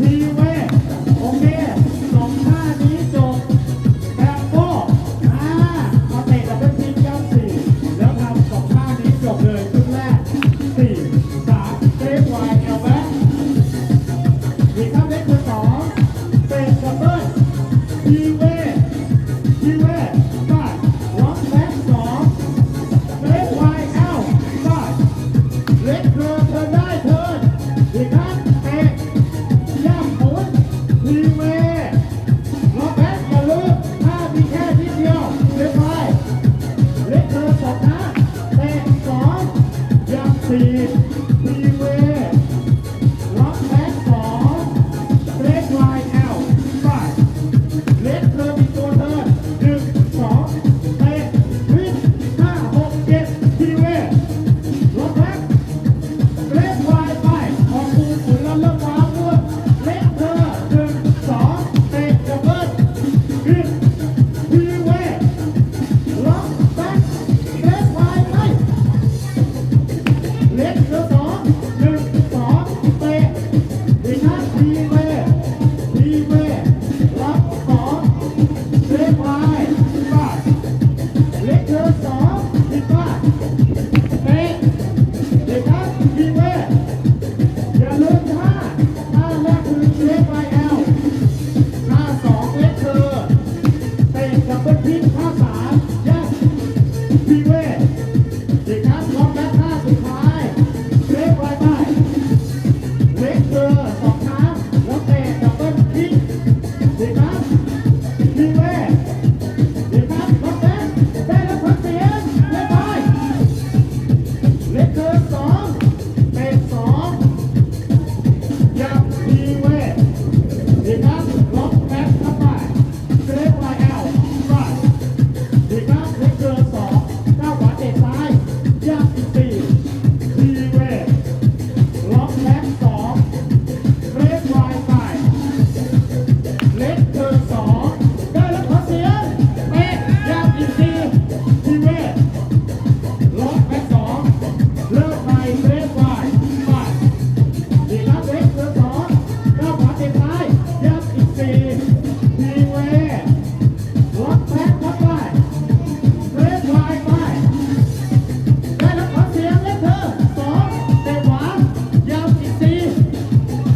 ทีเวโอเคสองท่านี้จบแบมโบอ่ามาเตะกับเบนซีเก้าสี่แล้วทำสองท่านี้จบเลยชุดแรกสี่สามเทปแบ็คอีกท่าเล็สองเตะนข้ลทีเ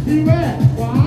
Amen. Wow.